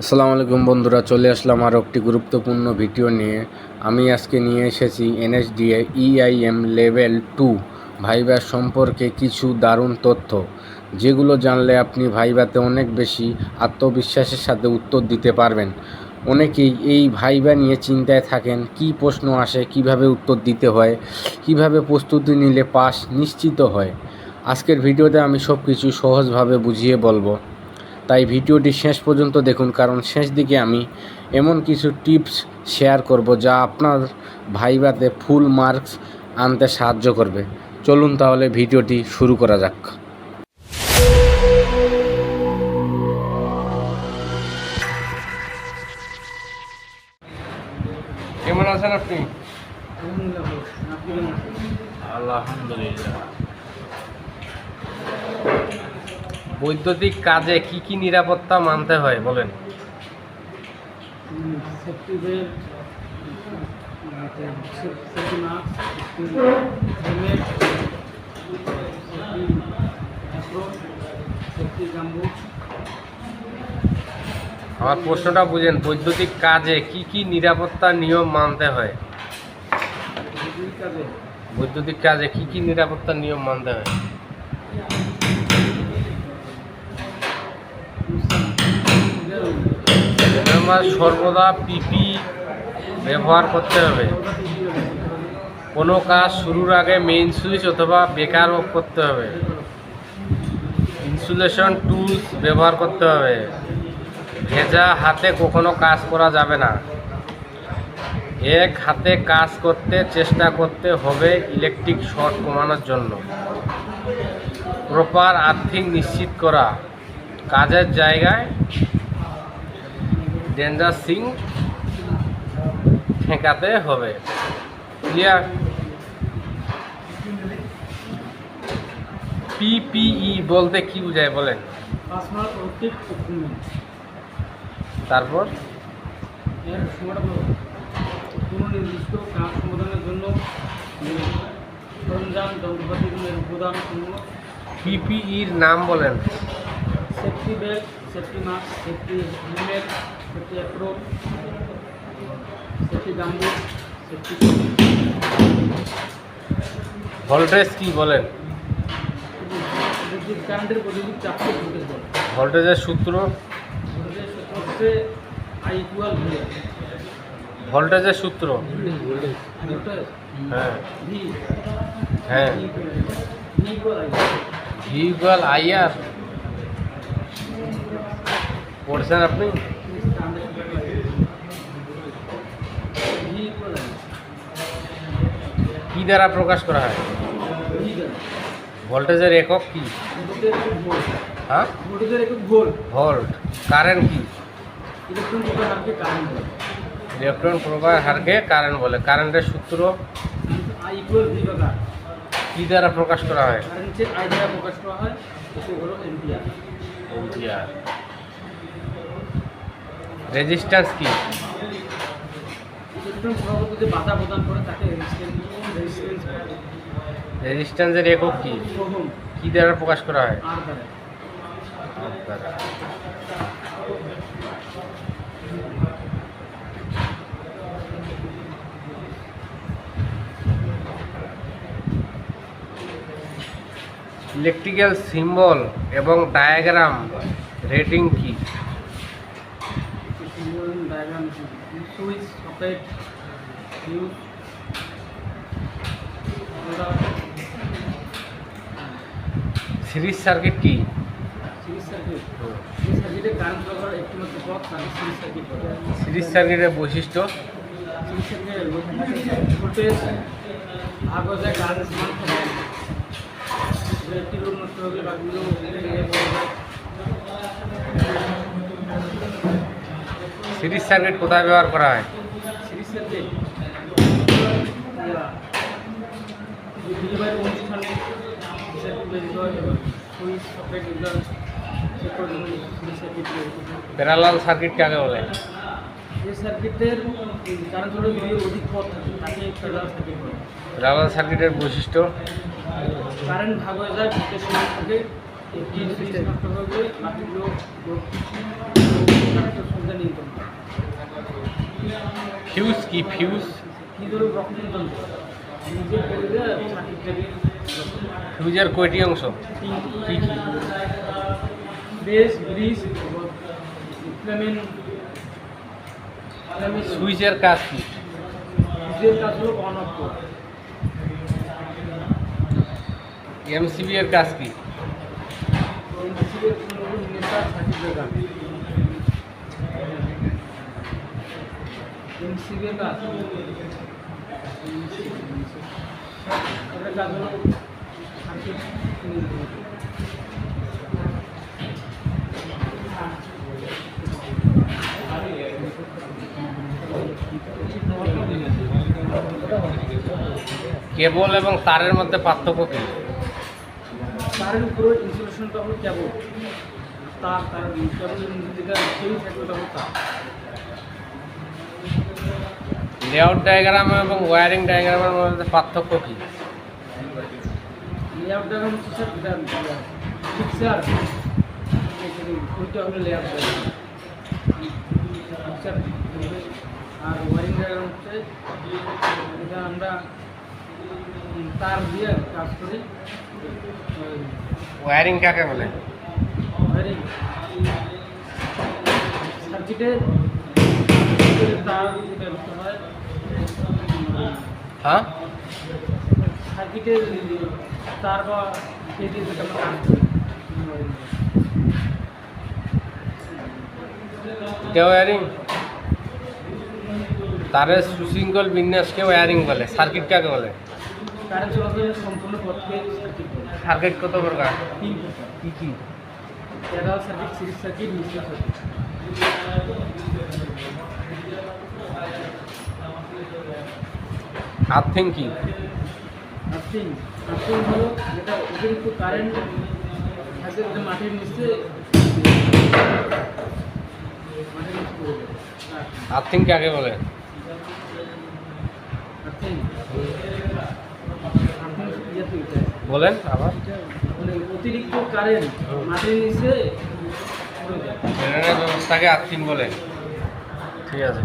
আসসালামু আলাইকুম বন্ধুরা, চলে আসলাম আরও একটি গুরুত্বপূর্ণ ভিডিও নিয়ে। আমি আজকে নিয়ে এসেছি এনএসডিএ ইআইএম লেভেল টু ভাইবার সম্পর্কে কিছু দারুণ তথ্য। যেগুলো জানলে আপনি ভাইবাতে অনেক বেশি আত্মবিশ্বাসের সাথে উত্তর দিতে পারবেন। অনেকেই এই ভাইবা নিয়ে চিন্তায় থাকেন, কি প্রশ্ন আসে, কীভাবে উত্তর দিতে হয়, কীভাবে প্রস্তুতি নিলে পাস নিশ্চিত হয়। আজকের ভিডিওতে আমি সব কিছু সহজভাবে বুঝিয়ে বলব। তাই ভিডিওটি শেষ পর্যন্ত দেখুন কারণ শেষ দিকে আমি এমন কিছু টিপস শেয়ার করব যা আপনার ভাইভাতে ফুল মার্কস আনতে সাহায্য করবে। চলুন তাহলে ভিডিওটি শুরু করা যাক। কেমন আছেন আপনি? আলহামদুলিল্লাহ। বৈদ্যুতিক কাজে কি কি নিরাপত্তা মানতে হয় বলেন। আমার প্রশ্নটা বুঝেন বৈদ্যুতিক কাজে কি কি নিরাপত্তা নিয়ম মানতে হয়? বৈদ্যুতিক কাজে কি কি নিরাপত্তা নিয়ম মানতে হয়? আমরা সর্বদা পিপি ব্যবহার করতে হবে। কোনো কাজ শুরুর আগে মেইন সুইচ অথবা বেকার অফ করতে হবে। ইনসুলেশন টুলস ব্যবহার করতে হবে। ভেজা হাতে কখনো কাজ করা যাবে না। এক হাতে কাজ করতে চেষ্টা করতে হবে ইলেকট্রিক শর্ট কমানোর জন্য। প্রপার আর্থিং নিশ্চিত করা। কাজের জায়গায় ডেঞ্জার সিং ঠেকাতে হবে। ক্লিয়ার পিপিই বলতে কি বোঝায় বলেন? তারপর? এর সময়টা হলো কোনো নির্দিষ্ট কাজ সমাধানের জন্য সরঞ্জাম যন্ত্রপাতিগুলোর উপাদান পিপিইর নাম বলেন। Safety belt safety mask safety helmet voltage কি বলেন? বিদ্যুৎ কারেন্টের বৈদ্যুতিক চাপকে ভোল্টেজ বলে। ভোল্টেজের সূত্র? ভোল্টেজের সূত্র হচ্ছে আই ইকুয়াল ভি ভোল্টেজের সূত্র? হ্যাঁ। হ্যাঁ। ভি ইকুয়াল আই আইআর পড়ছেন আপনি ভি ইকুয়াল আই কি দ্বারা প্রকাশ করা হয়। ভোল্টেজের একক কি? হ্যাঁ? ভোল্ট। কারেন্ট কি? ইলেকট্রন প্রকার হারকে কারেন্ট বলে। প্রবাহ হারকে কারেন্ট বলে কারেন্টের সূত্র কি দ্বারা প্রকাশ করা হয়? কারেন্টকে আই দ্বারা প্রকাশ করা হয় এটি হলো এম্পিয়ার এম্পিয়ার রেজিস্ট্যান্স কি বাধা প্রদান করে তাকে রেজিস্ট্যান্সের একক কি? কি দ্বারা প্রকাশ করা হয়। ইলেকট্রিক্যাল সিম্বল এবং ডায়াগ্রাম রেটিং কি? Diagram switch socket series circuit কি সিরিজ সার্কিট সিরিজ সার্কিটে কারেন্ট প্রবাহ একটি মাত্র পথ তাকে সিরিজ সার্কিট বলে সিরিজ সার্কিটের বৈশিষ্ট্য সিরিজ সার্কিটের ভোল্টেজ ভাগ হয়ে যায় কারেন্ট সমান থাকে একটি লোড নষ্ট হলে বাকিগুলো সিরিজ সার্কিট কোথায় ব্যবহার করা হয় অনুষ্ঠানে সার্কিট এবং সুইচ সকেট। প্যারালাল কাকে বলে? যে সার্কিটের অধিক পথ থাকে তাকে প্যারালাল সার্কিট বলে। প্যারালাল সার্কিটের বৈশিষ্ট্য? কারেন্ট ভাগ হয়ে যায় ভোল্টেজ সমান থাকে একটি সুইচ নষ্ট হয়ে গেলে বাকিগুলো লোড কানেক্টর নিয়ন্ত্রণ করে ফিউজ কি? ফিউজ কি ধরো রক্ত নিয়ন্ত্রণ ফিউজের কয়টি অংশ? কি কি ফ্লেমেন ফ্লেমেন সুইচের কাজ কি এমসিবি এর কাজ কি? কোনো নেতা কাজ। কেবল এবং তারের মধ্যে পার্থক্য কি? তারের উপরে ইনসুলেশনটা হলো কেবল। তার তার, কেবল যেটা সেই থাকবে তার। লেআউট ডায়াগ্রাম এবং ওয়্যারিং ডায়াগ্রামের মধ্যে পার্থক্য কি? লেআউট ডায়াগ্রাম হচ্ছে স্যার ওইটা হলো লেআউট ডায়াগ্রাম আর ওয়ারিং ডায়াগ্রাম হচ্ছে এটা আমরা তার দিয়ে কাজ করি। ওয়্যারিং কাকে বলে? ওয়ারিং সার্কিটে তার যেটা করতে হয়। হ্যাঁ? ওয়্যারিং তারের সুশৃঙ্খল বিন্যাসকে ওয়্যারিং বলে? সার্কিট কাকে বলে? সার্কিট কত প্রকার? কি কি? সার্কিট সিরিজ সার্কিট মিশ্র সার্কিট আর্থিং কি আর্থিং আর্থিং হলো যেটা অতিরিক্ত কারেন্ট থাকে যেটা মাটির নিচে মাটির নিচে পড়ে আর আর্থিং কাকে বলে। এটা বলেন আবার। মানে অতিরিক্ত কারেন্ট মাটির নিচে ব্যবস্থাকে আর্থিং বলে। ঠিক আছে।